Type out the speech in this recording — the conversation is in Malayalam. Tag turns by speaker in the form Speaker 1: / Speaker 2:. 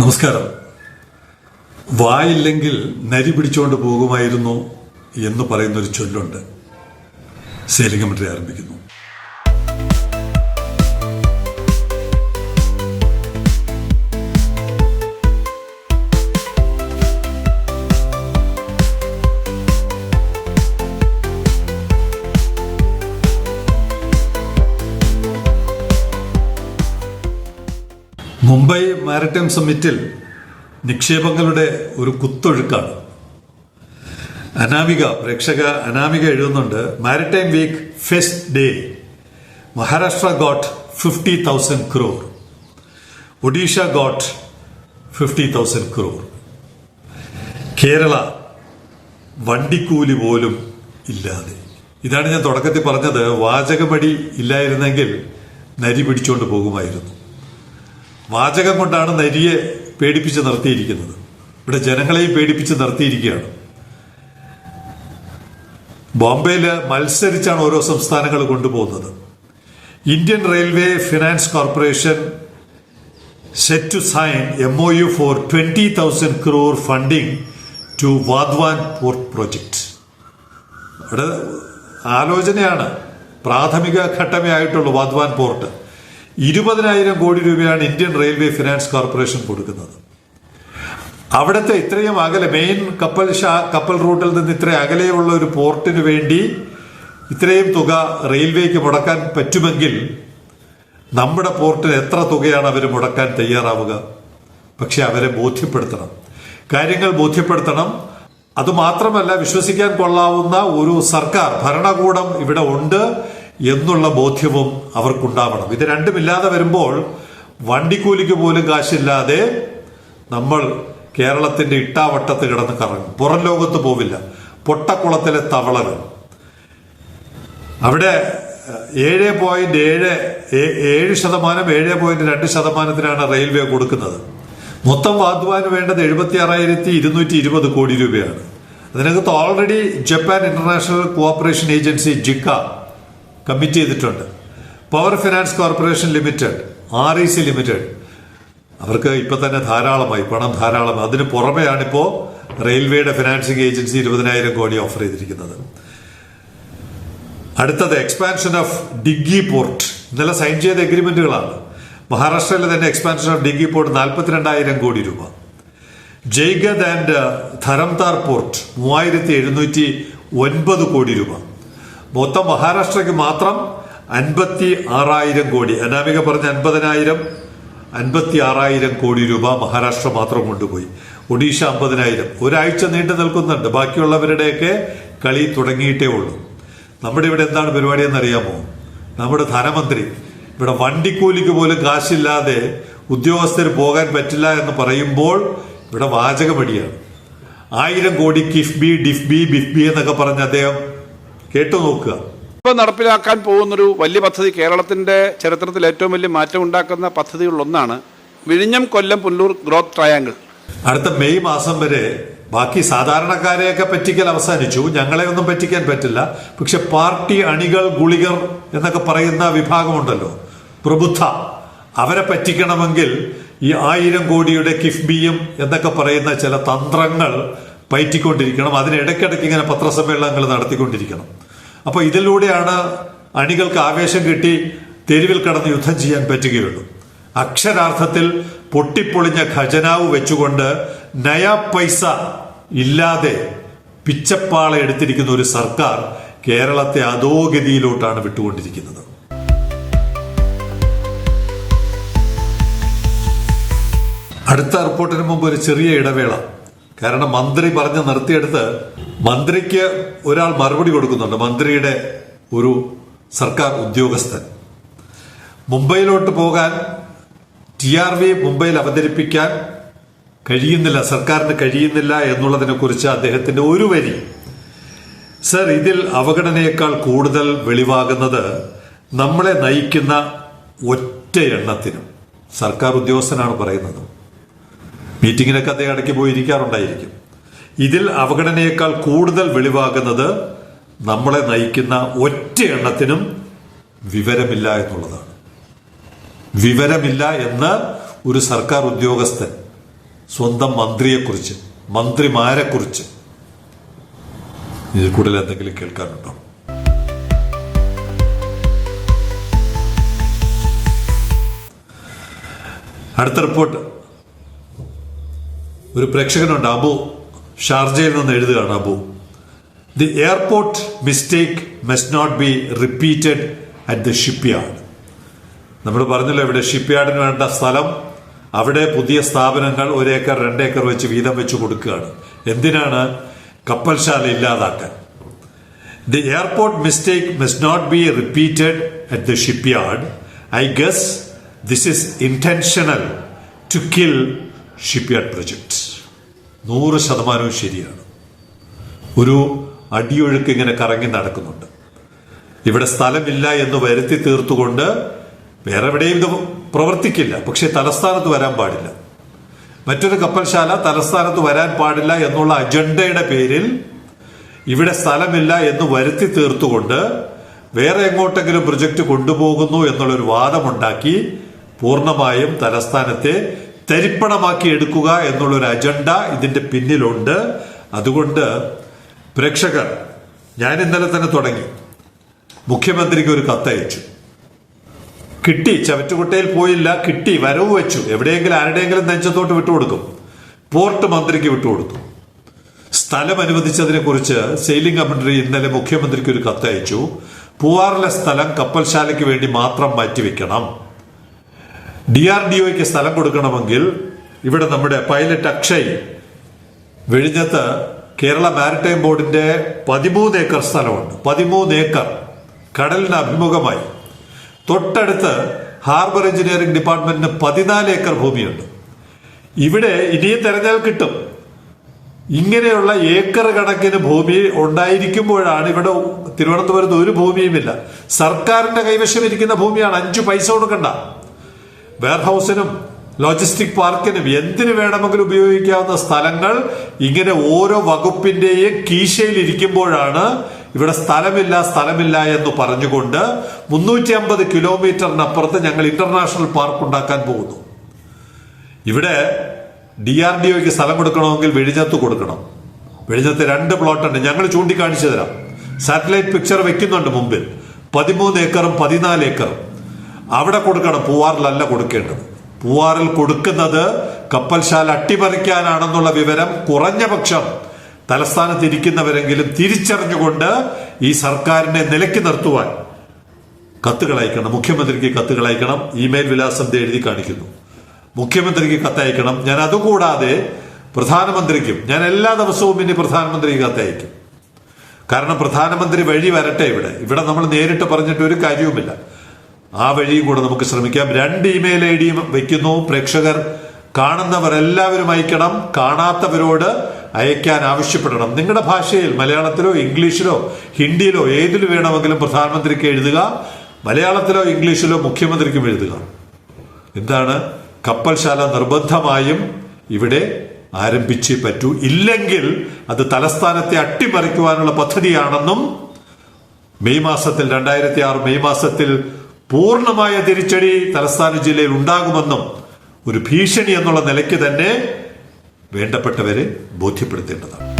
Speaker 1: നമസ്കാരം. വായില്ലെങ്കിൽ നരി പിടിച്ചുകൊണ്ട് പോകുമായിരുന്നു എന്ന് പറയുന്ന ഒരു ചൊല്ലുണ്ട് സേലിംഗമന്ത്രി ആരംഭിക്കുന്നു. മാരിടൈം സമ്മിറ്റിൽ നിക്ഷേപങ്ങളുടെ ഒരു കുത്തൊഴുക്കാണ്. അനാമിക പ്രേക്ഷക അനാമിക എഴുതുന്നുണ്ട് maritime week fest day Maharashtra got fifty thousand crore Odisha got fifty thousand crore Kerala വണ്ടിക്കൂലി പോലും ഇല്ലാതെ. ഇതാണ് ഞാൻ തുടക്കത്തിൽ പറഞ്ഞത്. വാചകമടി ഇല്ലായിരുന്നെങ്കിൽ നരി പിടിച്ചുകൊണ്ട് പോകുമായിരുന്നു. വാചകം കൊണ്ടാണ് നരിയെ പേടിപ്പിച്ച് നിർത്തിയിരിക്കുന്നത്. ഇവിടെ ജനങ്ങളെയും പേടിപ്പിച്ച് നിർത്തിയിരിക്കുകയാണ്. ബോംബെയിൽ മത്സരിച്ചാണ് ഓരോ സംസ്ഥാനങ്ങൾ കൊണ്ടുപോകുന്നത്. Indian railway finance corporation set to sign M O U for twenty thousand crore funding to Vadhavan port project അവിടെ ആലോചനയാണ്. പ്രാഥമിക ഘട്ടമേ ആയിട്ടുള്ളൂ വാദ്വാൻ പോർട്ട് ഇരുപതിനായിരം കോടി രൂപയാണ് ഇന്ത്യൻ റെയിൽവേ ഫിനാൻസ് കോർപ്പറേഷൻ കൊടുക്കുന്നത്. അവിടുത്തെ ഇത്രയും അകലെ മെയിൻ കപ്പൽ ഷാ കപ്പൽ റൂട്ടിൽ നിന്ന് ഇത്ര അകലെയുള്ള ഒരു പോർട്ടിന് വേണ്ടി ഇത്രയും തുക റെയിൽവേക്ക് മുടക്കാൻ പറ്റുമെങ്കിൽ നമ്മുടെ പോർട്ടിന് എത്ര തുകയാണ് അവർ മുടക്കാൻ തയ്യാറാവുക? പക്ഷെ അവരെ ബോധ്യപ്പെടുത്തണം. കാര്യങ്ങൾ ബോധ്യപ്പെടുത്തണം. അതുമാത്രമല്ല വിശ്വസിക്കാൻ കൊള്ളാവുന്ന ഒരു സർക്കാർ ഭരണകൂടം ഇവിടെ ഉണ്ട്. എന്നുള്ള ബോധ്യവും അവർക്കുണ്ടാവണം. ഇത് രണ്ടുമില്ലാതെ വരുമ്പോൾ വണ്ടിക്കൂലിക്ക് പോലും കാശില്ലാതെ നമ്മൾ കേരളത്തിന്റെ ഇട്ടാവട്ടത്ത് കിടന്ന് കറങ്ങും. പുറം ലോകത്ത് പോവില്ല. പൊട്ടക്കുളത്തിലെ തവളകൾ. അവിടെ ഏഴ് പോയിന്റ് ഏഴ് ഏഴ് ശതമാനം ഏഴ് പോയിന്റ് രണ്ട് ശതമാനത്തിനാണ് റെയിൽവേ കൊടുക്കുന്നത്. മൊത്തം വാദ്വാന് വേണ്ടത് എഴുപത്തി ആറായിരത്തി ഇരുന്നൂറ്റി ഇരുപത് കോടി രൂപയാണ്. അതിനകത്ത് already Japan international cooperation agency JICA commit ചെയ്തിട്ടുണ്ട്. Power finance corporation limited R E C limited അവർക്ക് ഇപ്പൊ തന്നെ ധാരാളമായി പണം ധാരാളം അതിന് പുറമെയാണിപ്പോൾ റെയിൽവേയുടെ ഫിനാൻസിംഗ് ഏജൻസി ഇരുപതിനായിരം കോടി ഓഫർ ചെയ്തിരിക്കുന്നത്. അടുത്തത് എക്സ്പാൻഷൻ ഓഫ് ഡിഗ്ഗി പോർട്ട് ഇന്നലെ സൈൻ ചെയ്ത എഗ്രിമെന്റുകളാണ് മഹാരാഷ്ട്രയിലെ തന്നെ എക്സ്പാൻഷൻ ഓഫ് ഡിഗ്ഗി പോർട്ട് നാൽപ്പത്തിരണ്ടായിരം കോടി രൂപ. ജയ്ഗദ് ആൻഡ് ധരംതാർ പോർട്ട് മൂവായിരത്തി എഴുന്നൂറ്റി ഒൻപത് കോടി രൂപ. മൊത്തം മഹാരാഷ്ട്രയ്ക്ക് മാത്രം അൻപത്തി ആറായിരം കോടി അനാമിക പറഞ്ഞ അൻപതിനായിരം അൻപത്തി ആറായിരം കോടി രൂപ മഹാരാഷ്ട്ര മാത്രം കൊണ്ടുപോയി. ഒഡീഷ അമ്പതിനായിരം ഒരാഴ്ച നീണ്ടു നിൽക്കുന്നുണ്ട്. ബാക്കിയുള്ളവരുടെയൊക്കെ കളി തുടങ്ങിയിട്ടേ ഉള്ളൂ. നമ്മുടെ ഇവിടെ എന്താണ് പരിപാടി എന്നറിയാമോ? നമ്മുടെ ധനമന്ത്രി. ഇവിടെ വണ്ടിക്കൂലിക്ക് പോലും കാശില്ലാതെ ഉദ്യോഗസ്ഥർ പോകാൻ പറ്റില്ല എന്ന് പറയുമ്പോൾ ഇവിടെ വാചകമടിയാണ്. ആയിരം കോടി കിഫ്ബി ഡിഫ്ബി ബിഫ്ബി എന്നൊക്കെ പറഞ്ഞ് അദ്ദേഹം കേട്ടു നോക്കുക.
Speaker 2: ഇപ്പോൾ നടപ്പിലാക്കാൻ പോകുന്നൊരു വലിയ പദ്ധതി കേരളത്തിന്റെ ചരിത്രത്തിൽ ഏറ്റവും വലിയ മാറ്റം ഉണ്ടാക്കുന്ന പദ്ധതികളിലൊന്നാണ് വിഴിഞ്ഞം കൊല്ലം പുല്ലൂർ ഗ്രോത്ത് ട്രയാങ്കിൾ.
Speaker 1: അടുത്ത മെയ് മാസം വരെ ബാക്കി സാധാരണക്കാരെയൊക്കെ പറ്റിക്കൽ അവസാനിച്ചു. ഞങ്ങളെ ഒന്നും പറ്റിക്കാൻ പറ്റില്ല. പക്ഷെ പാർട്ടി അണികൾ ഗുളികർ എന്നൊക്കെ പറയുന്ന വിഭാഗമുണ്ടല്ലോ. പ്രബുദ്ധ. അവരെ പറ്റിക്കണമെങ്കിൽ ഈ ആയിരം കോടിയുടെ കിഫ്ബിയും എന്നൊക്കെ പറയുന്ന ചില തന്ത്രങ്ങൾ പയറ്റിക്കൊണ്ടിരിക്കണം. അതിനിടയ്ക്കിടയ്ക്ക് ഇങ്ങനെ പത്രസമ്മേളനങ്ങൾ നടത്തിക്കൊണ്ടിരിക്കണം. അപ്പൊ ഇതിലൂടെയാണ് അണികൾക്ക് ആവേശം കിട്ടി തെരുവിൽ കടന്ന് യുദ്ധം ചെയ്യാൻ പറ്റുകയുള്ളൂ. അക്ഷരാർത്ഥത്തിൽ പൊട്ടിപ്പൊളിഞ്ഞ ഖജനാവ് വെച്ചുകൊണ്ട് നയാ പൈസ ഇല്ലാതെ പിച്ചപ്പാള എടുത്തിരിക്കുന്ന ഒരു സർക്കാർ കേരളത്തെ അധോഗതിയിലോട്ടാണ് വിട്ടുകൊണ്ടിരിക്കുന്നത്. അടുത്ത റിപ്പോർട്ടിന് മുമ്പ് ഒരു ചെറിയ ഇടവേള. കാരണം മന്ത്രി പറഞ്ഞ് നിർത്തിയെടുത്ത് മന്ത്രിക്ക് ഒരാൾ മറുപടി കൊടുക്കുന്നുണ്ട്. മന്ത്രിയുടെ ഒരു സർക്കാർ ഉദ്യോഗസ്ഥൻ. മുംബൈയിലോട്ട് പോകാൻ ടി ആർ വി മുംബൈയിൽ അവതരിപ്പിക്കാൻ കഴിയുന്നില്ല സർക്കാരിന് കഴിയുന്നില്ല എന്നുള്ളതിനെ കുറിച്ച് അദ്ദേഹത്തിന്റെ ഒരു വരി. സർ ഇതിൽ അവഗണനയേക്കാൾ കൂടുതൽ വെളിവാകുന്നത് നമ്മളെ നയിക്കുന്ന ഒറ്റ എണ്ണത്തിനും സർക്കാർ ഉദ്യോഗസ്ഥനാണ് പറയുന്നത്. മീറ്റിങ്ങിനൊക്കെ അദ്ദേഹം ഇടയ്ക്ക് പോയി ഇരിക്കാറുണ്ടായിരിക്കും ഇതിൽ അവഗണനയേക്കാൾ കൂടുതൽ വെളിവാകുന്നത് നമ്മളെ നയിക്കുന്ന ഒറ്റ എണ്ണത്തിനും വിവരമില്ല എന്നുള്ളതാണ്. വിവരമില്ല എന്ന് ഒരു സർക്കാർ ഉദ്യോഗസ്ഥൻ സ്വന്തം മന്ത്രിയെക്കുറിച്ച് മന്ത്രിമാരെക്കുറിച്ച് ഇതിൽ കൂടുതൽ എന്തെങ്കിലും കേൾക്കാനുണ്ടോ? അടുത്ത റിപ്പോർട്ട്. ഒരു പ്രേക്ഷകനുണ്ട് അബു. ഷാർജയിൽ നിന്ന് എഴുതുകയാണ് Abu. The airport mistake must not be repeated at the shipyard നമ്മൾ പറഞ്ഞല്ലോ ഇവിടെ ഷിപ്പ് യാർഡിന് വേണ്ട സ്ഥലം അവിടെ പുതിയ സ്ഥാപനങ്ങൾ ഒരേക്കർ രണ്ടേക്കർ വെച്ച് വീതം വെച്ച് കൊടുക്കുകയാണ്. എന്തിനാണ്? കപ്പൽശാല ഇല്ലാതാക്കാൻ. The airport mistake must not be repeated at the shipyard I guess this is intentional to kill shipyard project നൂറ് ശതമാനവും ശരിയാണ്. ഒരു അടിയൊഴുക്ക് ഇങ്ങനെ കറങ്ങി നടക്കുന്നുണ്ട്. ഇവിടെ സ്ഥലമില്ല എന്ന് വരുത്തി തീർത്തുകൊണ്ട് വേറെ എവിടെയും ഇത് പ്രവർത്തിക്കില്ല. പക്ഷെ തലസ്ഥാനത്ത് വരാൻ പാടില്ല. മറ്റൊരു കപ്പൽശാല തലസ്ഥാനത്ത് വരാൻ പാടില്ല എന്നുള്ള അജണ്ടയുടെ പേരിൽ ഇവിടെ സ്ഥലമില്ല എന്ന് വരുത്തി തീർത്തുകൊണ്ട് വേറെ എങ്ങോട്ടെങ്കിലും പ്രൊജക്ട് കൊണ്ടുപോകുന്നു എന്നുള്ളൊരു വാദമുണ്ടാക്കി പൂർണമായും തലസ്ഥാനത്തെ തരിപ്പണമാക്കി എടുക്കുക എന്നുള്ളൊരു അജണ്ട ഇതിന്റെ പിന്നിലുണ്ട്. അതുകൊണ്ട് പ്രേക്ഷകർ ഞാൻ ഇന്നലെ തന്നെ തുടങ്ങി. മുഖ്യമന്ത്രിക്ക് ഒരു കത്തയച്ചു. കിട്ടി ചവറ്റുകുട്ടയിൽ പോയില്ല കിട്ടി വരവ് വെച്ചു. എവിടെയെങ്കിലും ആരുടെയെങ്കിലും നെഞ്ചത്തോട്ട് വിട്ടുകൊടുക്കും. പോർട്ട് മന്ത്രിക്ക് വിട്ടുകൊടുത്തു. സ്ഥലം അനുവദിച്ചതിനെ കുറിച്ച് സെയിലിംഗ് കമന്ററി ഇന്നലെ മുഖ്യമന്ത്രിക്ക് ഒരു കത്തയച്ചു. പൂവാറിലെ സ്ഥലം കപ്പൽശാലയ്ക്ക് വേണ്ടി മാത്രം മാറ്റിവെക്കണം. ഡി ആർ ഡി ഒക്ക് സ്ഥലം കൊടുക്കണമെങ്കിൽ ഇവിടെ നമ്മുടെ പൈലറ്റ് അക്ഷയ് വിഴിഞ്ഞത്ത് കേരള മാരിടൈം ബോർഡിന്റെ പതിമൂന്ന് ഏക്കർ സ്ഥലമുണ്ട്. പതിമൂന്ന് ഏക്കർ. കടലിന് അഭിമുഖമായി. തൊട്ടടുത്ത് ഹാർബർ എഞ്ചിനീയറിംഗ് ഡിപ്പാർട്ട്മെന്റിന് പതിനാല് ഏക്കർ ഭൂമിയുണ്ട്. ഇവിടെ ഇനിയും തെരഞ്ഞാൽ കിട്ടും. ഇങ്ങനെയുള്ള ഏക്കർ കണക്കിന് ഭൂമി ഉണ്ടായിരിക്കുമ്പോഴാണ് ഇവിടെ തിരുവനന്തപുരത്ത് ഒരു ഭൂമിയുമില്ല. സർക്കാരിന്റെ കൈവശം ഇരിക്കുന്ന ഭൂമിയാണ്. അഞ്ചു പൈസ കൊടുക്കണ്ട. വെയർഹൌസിനും ലോജിസ്റ്റിക് പാർക്കിനും എന്തിനു വേണമെങ്കിലും ഉപയോഗിക്കാവുന്ന സ്ഥലങ്ങൾ ഇങ്ങനെ ഓരോ വകുപ്പിന്റെയും കീശയിൽ ഇരിക്കുമ്പോഴാണ് ഇവിടെ സ്ഥലമില്ല സ്ഥലമില്ല എന്ന് പറഞ്ഞുകൊണ്ട് മുന്നൂറ്റി അമ്പത് കിലോമീറ്ററിനപ്പുറത്ത് ഞങ്ങൾ ഇന്റർനാഷണൽ പാർക്ക് ഉണ്ടാക്കാൻ പോകുന്നു. ഇവിടെ ഡി ആർ ഡി ഒക്ക് സ്ഥലം കൊടുക്കണമെങ്കിൽ വെടിഞ്ഞത്ത് കൊടുക്കണം. വെടിഞ്ഞത്ത് രണ്ട് പ്ലോട്ട് ഉണ്ട് ഞങ്ങൾ ചൂണ്ടിക്കാണിച്ചു തരാം. സാറ്റലൈറ്റ് പിക്ചർ വെക്കുന്നുണ്ട് മുമ്പിൽ. പതിമൂന്ന് ഏക്കറും പതിനാല് ഏക്കറും. അവിടെ കൊടുക്കണം. പൂവാറിലല്ല കൊടുക്കേണ്ടത്. പൂവാറിൽ കൊടുക്കുന്നത് കപ്പൽശാല അട്ടിമറിക്കാനാണെന്നുള്ള വിവരം കുറഞ്ഞ പക്ഷം തലസ്ഥാനത്ത് ഇരിക്കുന്നവരെങ്കിലും തിരിച്ചറിഞ്ഞുകൊണ്ട് ഈ സർക്കാരിനെ നിലയ്ക്ക് നിർത്തുവാൻ കത്തുകൾ അയക്കണം മുഖ്യമന്ത്രിക്ക് കത്തുകൾ അയക്കണം ഇമെയിൽ വിലാസം എഴുതി കാണിക്കുന്നു. മുഖ്യമന്ത്രിക്ക് കത്തയക്കണം. ഞാൻ അതുകൂടാതെ പ്രധാനമന്ത്രിക്കും ഞാൻ എല്ലാ ദിവസവും ഇനി പ്രധാനമന്ത്രിക്ക് കത്തയക്കും. കാരണം പ്രധാനമന്ത്രി വഴി വരട്ടെ ഇവിടെ. ഇവിടെ നമ്മൾ നേരിട്ട് പറഞ്ഞിട്ട് ഒരു കാര്യവുമില്ല. ആ വഴിയും കൂടെ നമുക്ക് ശ്രമിക്കാം. രണ്ട് ഇമെയിൽ ഐ ഡിയും വയ്ക്കുന്നു പ്രേക്ഷകർ കാണുന്നവർ എല്ലാവരും അയക്കണം. കാണാത്തവരോട് അയക്കാൻ ആവശ്യപ്പെടണം. നിങ്ങളുടെ ഭാഷയിൽ മലയാളത്തിലോ ഇംഗ്ലീഷിലോ ഹിന്ദിയിലോ ഏതിൽ വേണമെങ്കിലും പ്രധാനമന്ത്രിക്ക് എഴുതുക. മലയാളത്തിലോ ഇംഗ്ലീഷിലോ മുഖ്യമന്ത്രിക്കും എഴുതുക. എന്താണ്? കപ്പൽശാല നിർബന്ധമായും ഇവിടെ ആരംഭിച്ചേ പറ്റൂ. ഇല്ലെങ്കിൽ അത് തലസ്ഥാനത്തെ അട്ടിമറിക്കുവാനുള്ള പദ്ധതിയാണെന്നും മെയ് മാസത്തിൽ രണ്ടായിരത്തി ആറ് മെയ് മാസത്തിൽ പൂർണമായ തിരിച്ചടി തലസ്ഥാന ജില്ലയിൽ ഉണ്ടാകുമെന്നും ഒരു ഭീഷണി എന്നുള്ള നിലയ്ക്ക് തന്നെ വേണ്ടപ്പെട്ടവരെ ബോധ്യപ്പെടുത്തേണ്ടതാണ്.